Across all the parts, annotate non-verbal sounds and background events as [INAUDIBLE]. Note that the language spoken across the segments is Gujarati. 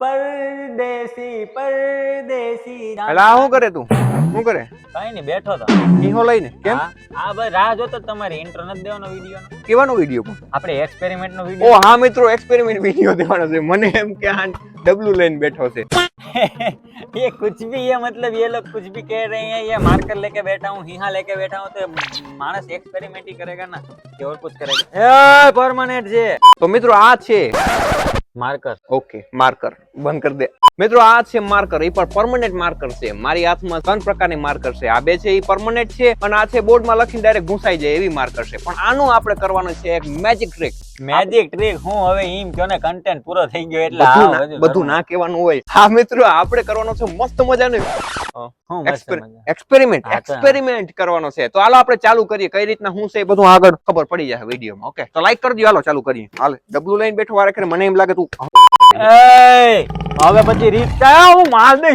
પરદેશી પરદેશી આ શું કરે તું? શું કરે કઈ નહીં બેઠો તો ઈહો લઈને કેમ હા હા, બસ રાહ જોતો જ તમારી intro નથી દેવાનો વિડીયો નો કેવાનો વિડીયો પણ આપણે એક્સપેરિમેન્ટ નો ઓ વિડીયો હા મિત્રો એક્સપેરિમેન્ટ વિડીયો દેવાનો છે મને એમ કે આ ડબલું લઈને બેઠો છે ये कुछ भी ये मतलब ये लोग कुछ भी कह रहे हैं ये मार्कर लेके बैठा हूँ हीहा लेके बैठा हूँ तो मानस एक्सपेरिमेंट ही करेगा ना कि और कुछ करेगा ए परमानेंट છે તો મિત્રો આ છે માર્કર ઓકે માર્કર બંધ કરી દે મિત્રો આ છે માર્કર એ પણ પરમનન્ટ માર્કર છે. મારી હાથમાં ત્રણ પ્રકારની માર્કર છે. આ બે છે એ પરમનન્ટ છે અને આ છે બોર્ડમાં લખીને ડાયરેક્ટ ઘૂસાઈ જાય એવી માર્કર છે. પણ આનું આપણે કરવાનું છે એક મેજિક ટ્રીક મેજિક ટ્રીક હું હવે એમ કયો ને કન્ટેન્ટ પૂરો થઈ ગયો એટલે બધું ના- કહેવાનું હોય. હા મિત્રો આપણે કરવાનો છે મસ્ત મજાનું. મજા. એક્સપેરિમેન્ટ એક્સપેરિમેન્ટ કરવાનો છે. તો હાલો આપણે ચાલુ કરીએ. કઈ રીતના હું છે બધું આગળ ખબર પડી જાય વિડીયોમાં. ઓકે તો લાઈક કરી દો હાલો ચાલુ કરીએ. હાલ. ડબલું લઈને બેઠો વારે મને એમ લાગે તું હવે પછી રીત કાઢ, હું માર દે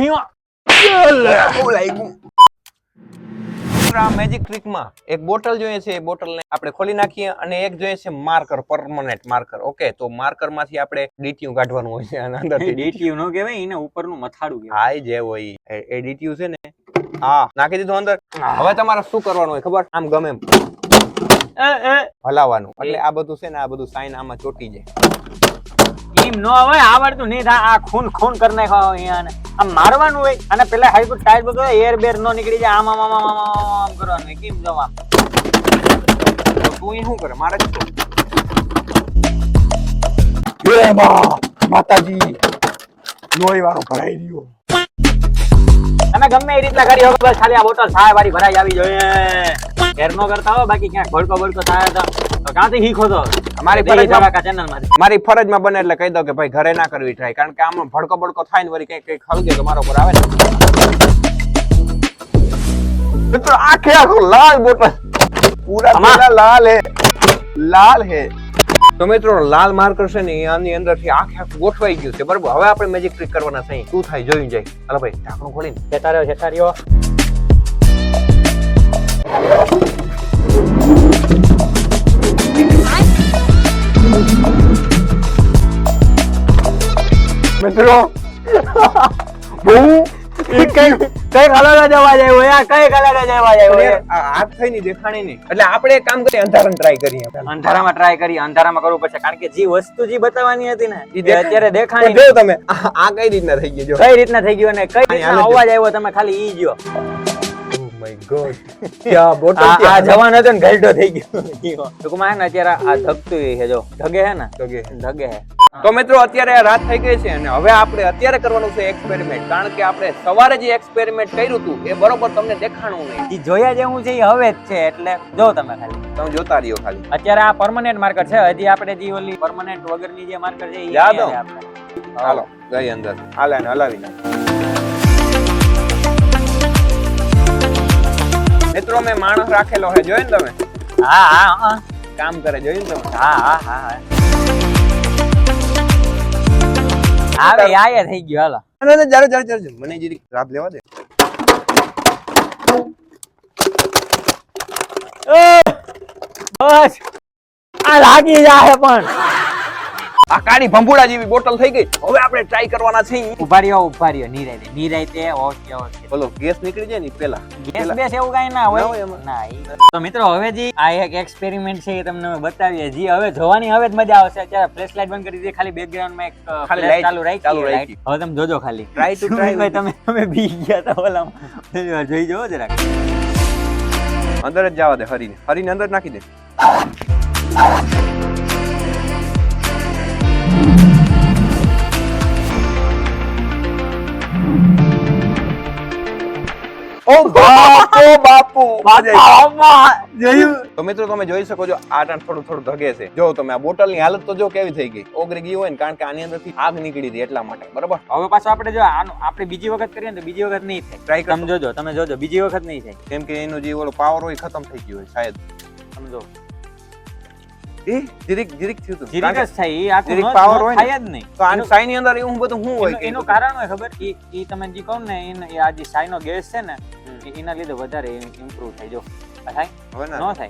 મેજિક ટ્રીકમાં એક બોટલ જોઈએ છે એ બોટલને આપણે ખોલી નાખીએ અને એક જોઈએ છે માર્કર પરમનન્ટ માર્કર ઓકે તો માર્કરમાંથી આપણે ડીટીયુ કાઢવાનું હોય છે અને અંદરથી. ડીટીયુ નો કહેવાય એને ઉપરનું મથાળું કહેવાય. હાય જે હોય એ- ડીટીયુ છે ને હા નાખી દીધું અંદર. હવે તમારે શું કરવાનું હોય ખબર? આમ ગમે એમ. એ, એ, હલાવવાનું. એટલે આ બધું છે ને આ બધું સાઈન આમાં ચોટી જાય. એમ નો હોય આવડતું નહીં થાય. આ ખૂન ખૂન કરી નાખો અહીંયા આમ મારવાનું હોય અને પેલા હાઈપર ટાયર બધો એર બેર નો નીકળી જાય. આમ આમ આમ આમ આમ કરવાનું હોય. કેમ જવા તું શું કરે? મારે માતાજી લોહી વાળો ભરાઈ રહ્યો. તમે ગમે એ રીતના કરી હોય બસ ખાલી આ બોટલ સાય વાળી ભરાઈ આવી જોઈએ. ઘેર નો કરતા હો બાકી ક્યાંક ભડકો ભડકો થાય તો. તો ક્યાંથી શીખો તો મારી ફરજમાં ચેનલમાંથી મારી ફરજમાં બને એટલે કહી દો કે ભાઈ ઘરે ના કરવી ટ્રાય કારણ કે આમ ભડકો ભડકો થાય ને વળી કઈ કઈ ખલગે તો મારો પર આવે ને. મિત્રો આખે આખો લાલ બોટલ પૂરા? પૂરા લાલ હે. લાલ હે. તો મિત્રો લાલ માર્કર છે ને આની અંદરથી આખે આખું ગોઠવાઈ ગયું છે. બરાબર? હવે આપણે મેજિક ટ્રીક કરવાના છે શું થાય? જોઈ જાય. હાલો ભાઈ ઢાંકણું ખોલીને. જતા રહ્યો જતા રહ્યો મિત્રો. બહુ કઈ કઈ હાથ થઈ ની દેખાણી એટલે આપણે એક કામ કરીએ અંધારામાં ટ્રાય કરીએ અંધારામાં ટ્રાય કરીએ અંધારામાં કરવું પડશે. કારણ કે જે વસ્તુ જે બતાવવાની હતી ને એ અત્યારે દેખાણી જો તમે આ કઈ રીતના થઈ ગયું કઈ રીતના થઈ ગયું અને કઈ રીતના. અવાજ આવ્યો તમે? ખાલી ઈ જો. Oh God. ક્યાં બોટલ આ જવાન હતો ને ઘલટો થઈ ગયો. ટૂંકમાં હે ને અત્યારે આ ધગતું છે જો. ધગે હે ને? ધગે. ધગે હે. તો મિત્રો અત્યારે રાત થઈ ગઈ છે અને હવે આપણે અત્યારે કરવાનું છે એક્સપેરિમેન્ટ કારણ કે આપણે સવારે જે એક્સપેરિમેન્ટ કર્યું હતું એ બરોબર તમને દેખાણું નહીં. એ જોયા જેવું છે એ હવે જ છે એટલે જો તમે ખાલી. તમે જોતા રહ્યો ખાલી. અત્યારે આ પરમનન્ટ માર્કર છે હજી આપણે જે ઓલી પરમનન્ટ વગરની જે માર્કર છે એ યાદ આપણે. હાલો ગઈ અંદર. હાલે હલાવી નાખ. મિત્રો મેં માણસ રાખેલો છે જોયું ને તમે? હા હા હા. કામ કરે. જોયું ને તમે? હા હા હા હા. હવે થઈ ગયો હાલો. ના, ના, જરા, જરા, જરા, જરા. મને જરીક રાત લેવા દે. બસ. આ લાગી જાય પણ. આ કાળી ભંભુડા જેવી બોટલ થઈ ગઈ. હવે આપણે ટ્રાય કરવાના છે. ઊભા રહ્યો ઊભા રહ્યો નિરાયતે નિરાયતે ઓકે ઓકે. બોલો ગેસ નીકળી જાય ને પેલા ગેસ બેસ એવું કઈ ના હોય. ના તો મિત્રો હવે જે આ એક એક્સપેરિમેન્ટ છે એ તમને અમે બતાવીએ. જી હવે જોવાની હવે જ મજા આવશે. અત્યારે ફ્લેશ લાઇટ બંધ કરી દીધી. ખાલી બેકગ્રાઉન્ડમાં એક ખાલી લાઈટ ચાલુ રાખી ચાલુ રાખી. હવે તમે જોજો ખાલી. ટ્રાય ટુ ટ્રાય ભાઈ તમે તમે બી ગયા તા ઓલા જોઈ જોવો જરાક. અંદર જ જવા દે હરીને. હરીને અંદર નાખી દે. ઓ બાપો બાપુ. તો મિત્રો તમે જોઈ શકો છો આ ટાણ થોડું થોડું ધગે છે. જો તમે આ બોટલની હાલત તો જો કેવી થઈ ગઈ? ઓગરી ગઈ હોય ને કારણ કે આની અંદરથી આગ નીકળી હતી એટલા માટે. બરાબર? હવે પાછો આપણે જો આનું આપણે બીજી વખત કરીએ ને તો બીજી વખત નહીં થાય. ટ્રાય તમે જોજો તમે જોજો બીજી વખત નહીં થાય. કેમ કે એનો જે ઓલો પાવર હોય ખતમ થઈ ગયો હોય શાયદ. સમજો એ જીરીક જીરીક થયું હતું. જીરીક જ થાય ઈ આખું જીરીક ન- હોય થાય જ નહીં. તો આની સાઈ ની અંદર એવું બધું શું હોય એનું- કારણ હોય ખબર? એ એ તમે જે કહો ને એ આ જે સાઈનો ગેસ છે ને એના લીધે વધારે ઇમ્પ્રુવ થાય. જો થાય? ન થાય.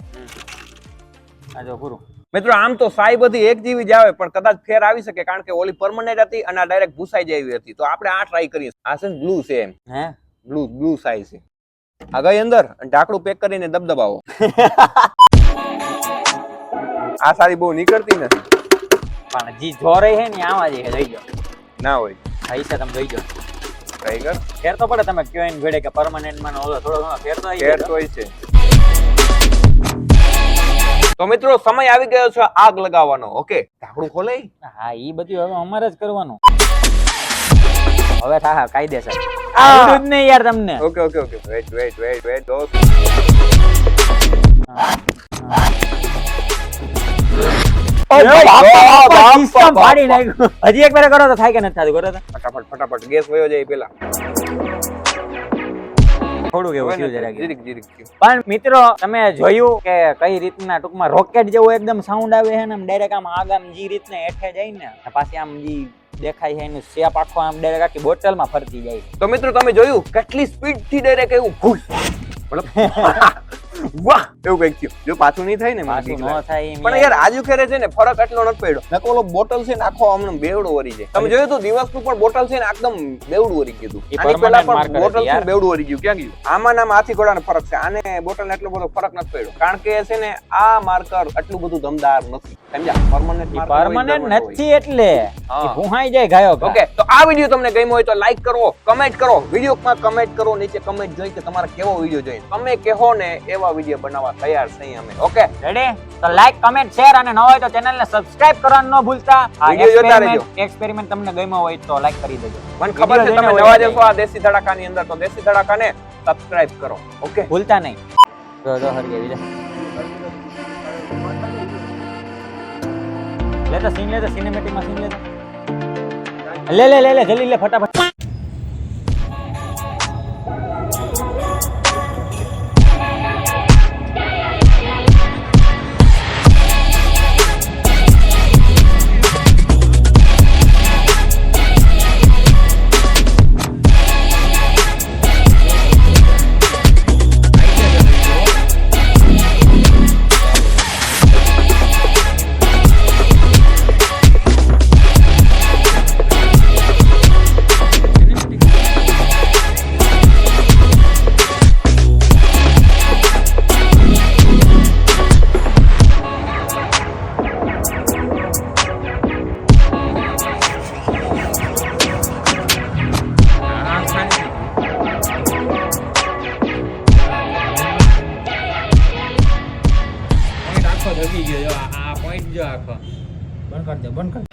આ જો પૂરું મિત્રો આમ તો સાઈ બધી એક જેવી જ આવે પણ કદાચ ફેર આવી શકે કારણ કે ઓલી પરમનન્ટ હતી અને આ ડાયરેક્ટ ભૂસાઈ જાય એવી હતી. તો આપણે આ ટ્રાય કરીએ. આ છે બ્લુ છે એમ. હે? બ્લુ બ્લુ સાઈ છે. આ ગઈ અંદર ઢાંકણું પેક કરીને દબદબાવો. [LAUGHS] આ સારી બહુ નીકળતી નથી. પણ જી જોરે હે ને આવા જ હે જોઈ જો ના હોય. હા છે તમે જોઈ જો ટ્રાય કર ફેર તો પડે તમે કયો એને ભેડે કે પરમાનન્ટમાં ઓલો થોડો ઘણો ફેર તો ફેર તો છે. તો મિત્રો સમય આવી ગયો છે આગ લગાવવાનો ઓકે? ઢાંકણું ખોલે હા ઈ બધું હવે અમારે જ કરવાનું. હવે થા હા કાયદેસર. આવડું જ નહીં યાર તમને. Okay okay okay. Wait wait wait wait દોસ્ત હજી એક વાર કરો તો થાય કે નથી થતું કરો તો. ફટાફટ ફટાફટ. ગેસ વયો જાય પેલા. થયું. જીરીક. જીરીક પણ મિત્રો તમે જોયું કે કઈ રીતના ટૂંકમાં રોકેટ જેવો એકદમ સાઉન્ડ આવે છે ને ડાયરેક્ટ આમ આગળ જે રીતને હેઠે જાય ને પાછી આમ જે દેખાય છે એનું શેપ આખો આમ ડાયરેક્ટ આખી બોટલમાં ફરતી જાય. તો મિત્રો તમે જોયું? કેટલી સ્પીડથી ડાયરેક્ટ એવું ભૂલ. મતલબ વાહ એવું કંઈક થયું. જો પાછું નહીં થાય ને પાછું ન થાય પણ યાર. આજુ ખેરે છે ને ફરક એટલો નથી પડ્યો. નકો ઓલો બોટલ છે ને આખો આમને બેવડો વરી જાય. તમે જોયું તો દિવસનું પણ બોટલ છે ને એકદમ બેવડું વરી ગયું આની પહેલા પણ બોટલ છે બેવડું વરી ગયું. ક્યાં ગયું? આમાં નામ હાથી ઘોડા ફરક છે. આને બોટલ એટલો બધો ફરક નથી પડ્યો. કારણ કે છે ને આ માર્કર એટલું બધું દમદાર નથી. સમજ્યા? પરમનન્ટ પરમાનન્ટ નથી એટલે. ભૂહાઈ જાય ગાયો ઓકે તો આ વીડિયો તમને ગમ્યો હોય તો લાઈક કરો કમેન્ટ કરો. વિડીયોમાં કમેન્ટ કરો નીચે કમેન્ટ જોઈ કે તમારે કેવો વીડિયો જોઈએ. તમે કહો ને એવા વીડિયો બનાવવા તૈયાર છીએ અમે. ઓકે રેડી તો લાઈક કમેન્ટ શેર અને ન હોય તો ચેનલ ને સબસ્ક્રાઇબ કરવાનું ન ભૂલતા. આ Video જોતા રહેજો. experiment- experiment તમને ગમ્યો હોય તો લાઈક કરી દેજો. મને ખબર છે તમે નવા જશો આ દેશી ધડાકાની અંદર તો દેશી ધડાકાને સબસ્ક્રાઇબ કરો. ઓકે ભૂલતા નહીં. જો જો હરગેવી લે લે તો સીન લે તો સિનેમેટિકમાં સીન લે લે લે લે જલ્દી લે ફટાફટ. બંધ કરી દે બંધ કરી